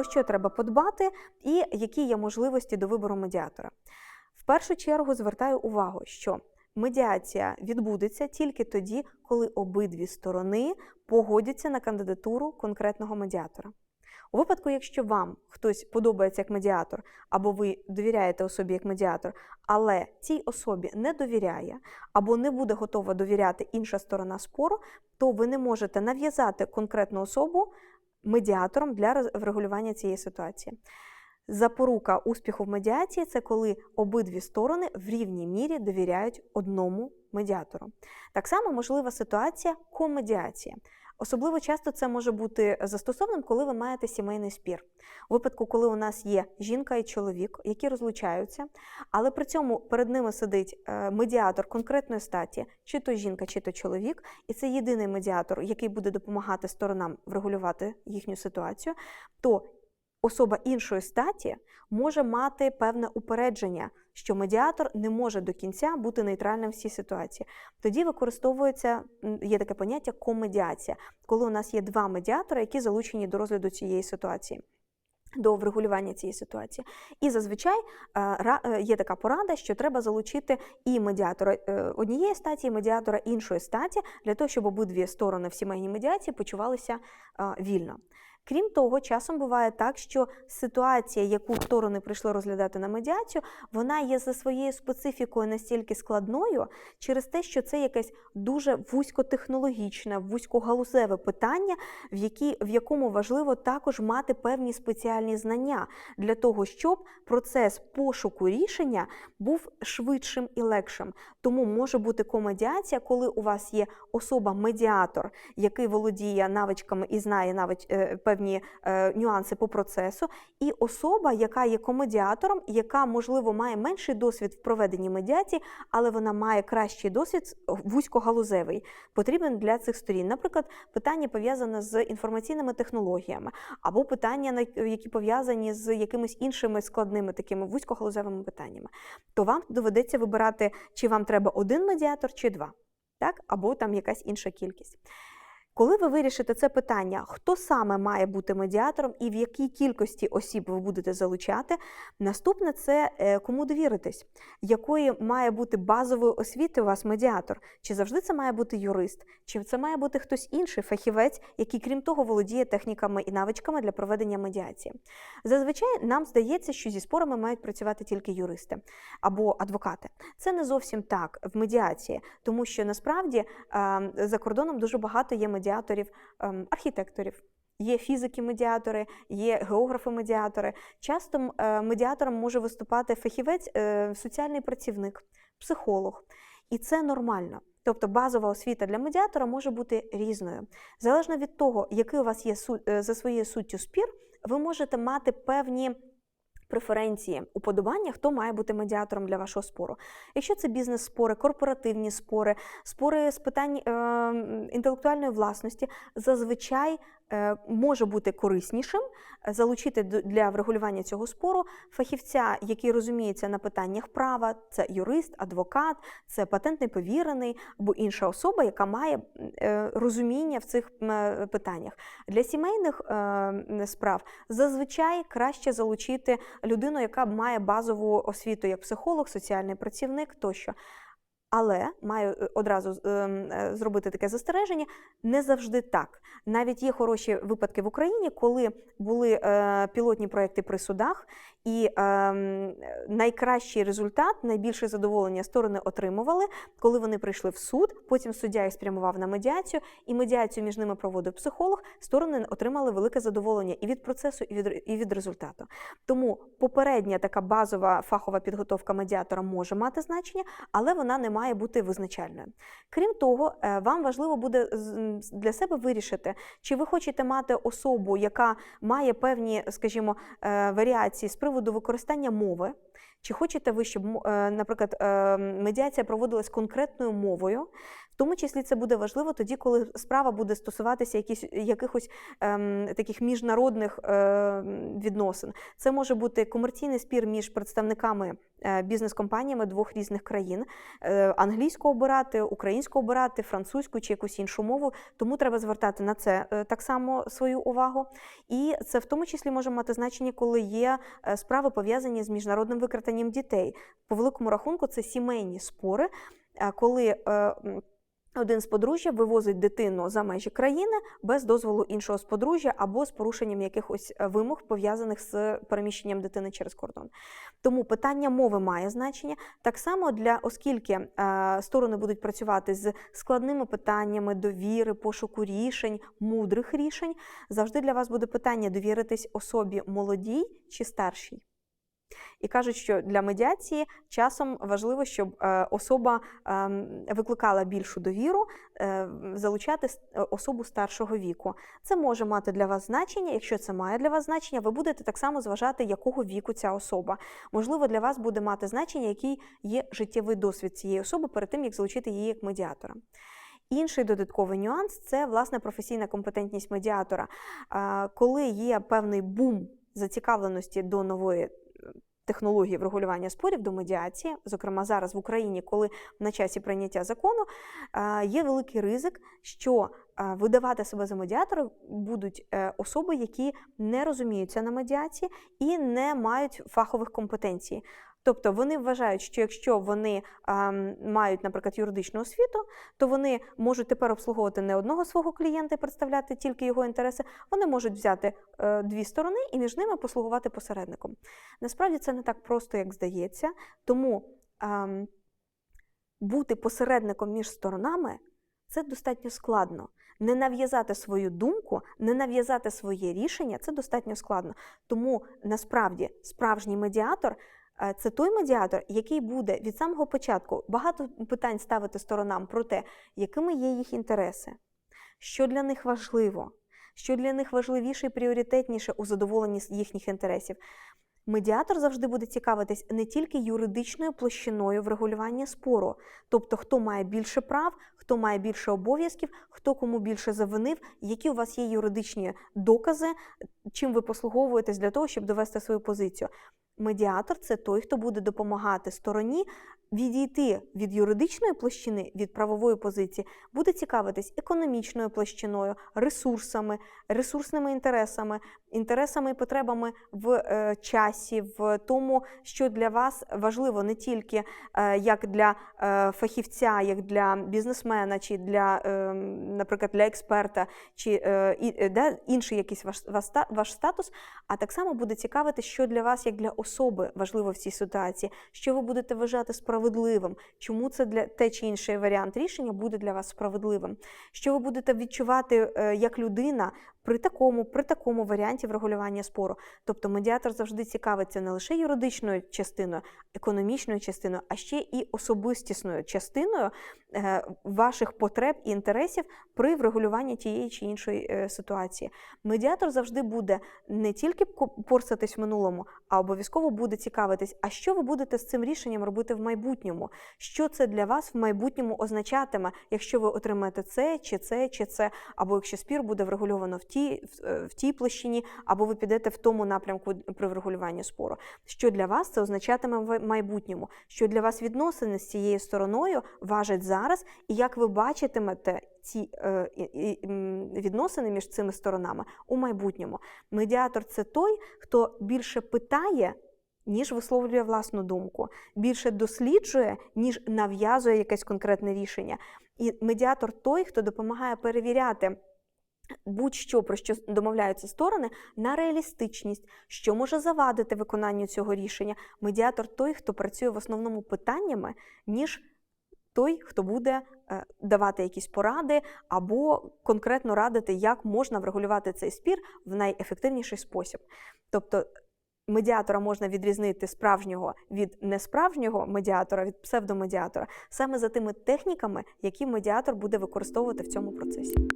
про що треба подбати, і які є можливості до вибору медіатора. В першу чергу звертаю увагу, що медіація відбудеться тільки тоді, коли обидві сторони погодяться на кандидатуру конкретного медіатора. У випадку, якщо вам хтось подобається як медіатор, або ви довіряєте особі як медіатор, але цій особі не довіряє, або не буде готова довіряти інша сторона спору, то ви не можете нав'язати конкретну особу медіатором для врегулювання цієї ситуації. Запорука успіху в медіації це коли обидві сторони в рівній мірі довіряють одному медіатору. Так само можлива ситуація комедіація. Особливо часто це може бути застосованим, коли ви маєте сімейний спір. У випадку, коли у нас є жінка і чоловік, які розлучаються, але при цьому перед ними сидить е, медіатор конкретної статі, чи то жінка, чи то чоловік, і це єдиний медіатор, який буде допомагати сторонам врегулювати їхню ситуацію, то особа іншої статі може мати певне упередження, що медіатор не може до кінця бути нейтральним в цій ситуації. Тоді використовується є таке поняття комедіація, коли у нас є два медіатори, які залучені до розгляду цієї ситуації. До врегулювання цієї ситуації. І зазвичай е, е, є така порада, що треба залучити і медіатора е, однієї статі, і медіатора іншої статі, для того, щоб обидві сторони в сімейній медіації почувалися вільно. Крім того, часом буває так, що ситуація, яку сторони прийшли розглядати на медіацію, вона є за своєю специфікою настільки складною через те, що це якесь дуже вузькотехнологічне, вузькогалузеве питання, в, які, в якому важливо також мати певні спеціальні знання для того, щоб процес пошуку рішення був швидшим і легшим. Тому може бути комедіація, коли у вас є особа-медіатор, який володіє навичками і знає навич, е, певні е, нюанси по процесу, і особа, яка є комедіатором, яка, можливо, має менший досвід в проведенні медіації, але вона має кращий досвід вузькогалузевий, потрібен для цих сторін. Наприклад, питання пов'язане з інформаційними технологіями, або питання, які пов'язані з якимись іншими складними такими вузькогалузевими питаннями. То вам доведеться вибирати, чи вам треба один медіатор, чи два, так? або там якась інша кількість. Коли ви вирішите це питання, хто саме має бути медіатором і в якій кількості осіб ви будете залучати, наступне це е, кому довіритись, якої має бути базової освіти у вас медіатор, чи завжди це має бути юрист, чи це має бути хтось інший фахівець, який, крім того, володіє техніками і навичками для проведення медіації. Зазвичай нам здається, що зі спорами мають працювати тільки юристи або адвокати. Це не зовсім так в медіації, тому що насправді ем, за кордоном дуже багато є медіаторів, ем, архітекторів. Є фізики-медіатори, є географи-медіатори. Часто е, медіатором може виступати фахівець, е, соціальний працівник, психолог. І це нормально. Тобто базова освіта для медіатора може бути різною. Залежно від того, який у вас є е, за своєю суттю спір, ви можете мати певні преференції, уподобання, хто має бути медіатором для вашого спору. Якщо це бізнес-спори, корпоративні спори, спори з питань е, інтелектуальної власності, зазвичай може бути кориснішим е, залучити для врегулювання цього спору фахівця, який розуміється на питаннях права, це юрист, адвокат, це патентний повірений або інша особа, яка має е, розуміння в цих е, питаннях. Для сімейних е, справ зазвичай краще залучити людину, яка має базову освіту як психолог, соціальний працівник тощо. Але маю е, одразу ем, е, зробити таке застереження. Не завжди так. Навіть є хороші випадки в Україні, коли були е, пілотні проекти при судах, і ем, найкращий результат, найбільше задоволення сторони отримували, коли вони прийшли в суд. Потім суддя їх спрямував на медіацію, і медіацію між ними проводив психолог. Сторони отримали велике задоволення і від процесу, і від, і від результату. Тому попередня така базова фахова підготовка медіатора може мати значення, але вона не має бути визначальною. Крім того, е, вам важливо буде для себе вирішити, чи ви хочете мати особу, яка має певні, скажімо, е, варіації з приводу використання мови. Чи хочете ви, щоб, е, наприклад, е, медіація проводилась конкретною мовою, тому числі це буде важливо тоді, коли справа буде стосуватися якісь, якихось ем, таких міжнародних е, відносин. Це може бути комерційний спір між представниками е, бізнес-компаніями двох різних країн. Е, англійську обирати, українську обирати, французьку чи якусь іншу мову. Тому треба звертати на це е, так само свою увагу. І це в тому числі може мати значення, коли є е, справи пов'язані з міжнародним викраденням дітей. По великому рахунку це сімейні спори, коли один з подружжя вивозить дитину за межі країни без дозволу іншого з подружжя або з порушенням якихось е, вимог пов'язаних з переміщенням дитини через кордон. Тому питання мови має значення. Так само для оскільки е, сторони будуть працювати з складними питаннями довіри, пошуку рішень, мудрих рішень, завжди для вас буде питання довіритись особі молодій чи старшій. І кажуть, що для медіації часом важливо, щоб е, особа ем, викликала більшу довіру, е, залучати е, особу старшого віку. Це може мати для вас значення. Якщо це має для вас значення, ви будете так само зважати, якого віку ця особа. Можливо, для вас буде мати значення, який є життєвий досвід цієї особи перед тим, як залучити її як медіатора. Інший додатковий нюанс це власне професійна компетентність медіатора. Коли є певний бум зацікавленості до нової технології врегулювання спорів до медіації, зокрема зараз в Україні, коли на часі прийняття закону, є великий ризик, що видавати себе за медіатора будуть е, особи, які не розуміються на медіації і не мають фахових компетенцій. Тобто вони вважають, що якщо вони а, мають, наприклад, юридичну освіту, то вони можуть тепер обслуговувати не одного свого клієнта і представляти тільки його інтереси. Вони можуть взяти е, дві сторони і між ними послугувати посередником. Насправді це не так просто, як здається, тому ем, бути посередником між сторонами це достатньо складно. Не нав'язати свою думку, не нав'язати своє рішення це достатньо складно. Тому насправді справжній медіатор е, це той медіатор, який буде від самого початку багато питань ставити сторонам про те, якими є їх інтереси, що для них важливо, що для них важливіше і пріоритетніше у задоволенні їхніх інтересів. Медіатор завжди буде цікавитись не тільки юридичною площиною врегулювання спору, тобто хто має більше прав, хто має більше обов'язків, хто кому більше завинив, які у вас є юридичні докази, чим ви послуговуєтесь для того, щоб довести свою позицію. Медіатор це той, хто буде допомагати стороні відійти від юридичної площини, від правової позиції, буде цікавитись економічною площиною, ресурсами, ресурсними інтересами, інтересами і потребами в е, часі, в тому, що для вас важливо не тільки е, як для е, фахівця, як для бізнесмена, чи для, е, наприклад, для експерта, чи е, і, е, да, інший якийсь ваш, ваш, статус, а так само буде цікавити, що для вас, як для особи, важливо в цій ситуації, що ви будете вважати справедливим, чому це для те чи інший варіант рішення буде для вас справедливим, що ви будете відчувати е, як людина при такому, при такому варіанті врегулювання спору. Тобто медіатор завжди цікавиться не лише юридичною частиною, економічною частиною, а ще і особистісною частиною е, ваших потреб і інтересів при врегулюванні тієї чи іншої е, ситуації. Медіатор завжди буде не тільки порсатись в минулому, а обов'язково буде цікавитись, а що ви будете з цим рішенням робити в майбутньому? Що це для вас в майбутньому означатиме, якщо ви отримаєте це, чи це, чи це, або якщо спір буде врегульовано в тій, е, в тій площині, або ви підете в тому напрямку при врегулюванні спору. Що для вас це означатиме в майбутньому? Що для вас відносини з цією стороною важать зараз, і як ви бачитимете ці е, і, відносини між цими сторонами у майбутньому? Медіатор це той, хто більше питає. Ніж висловлює власну думку, більше досліджує, ніж нав'язує якесь конкретне рішення. І медіатор той, хто допомагає перевіряти будь-що, про що домовляються сторони, на реалістичність, що може завадити виконанню цього рішення. Медіатор той, хто працює в основному питаннями, ніж той, хто буде е, давати якісь поради або конкретно радити, як можна врегулювати цей спір в найефективніший спосіб. Тобто медіатора можна відрізнити справжнього від несправжнього медіатора, від псевдомедіатора, саме за тими техніками, які медіатор буде використовувати в цьому процесі.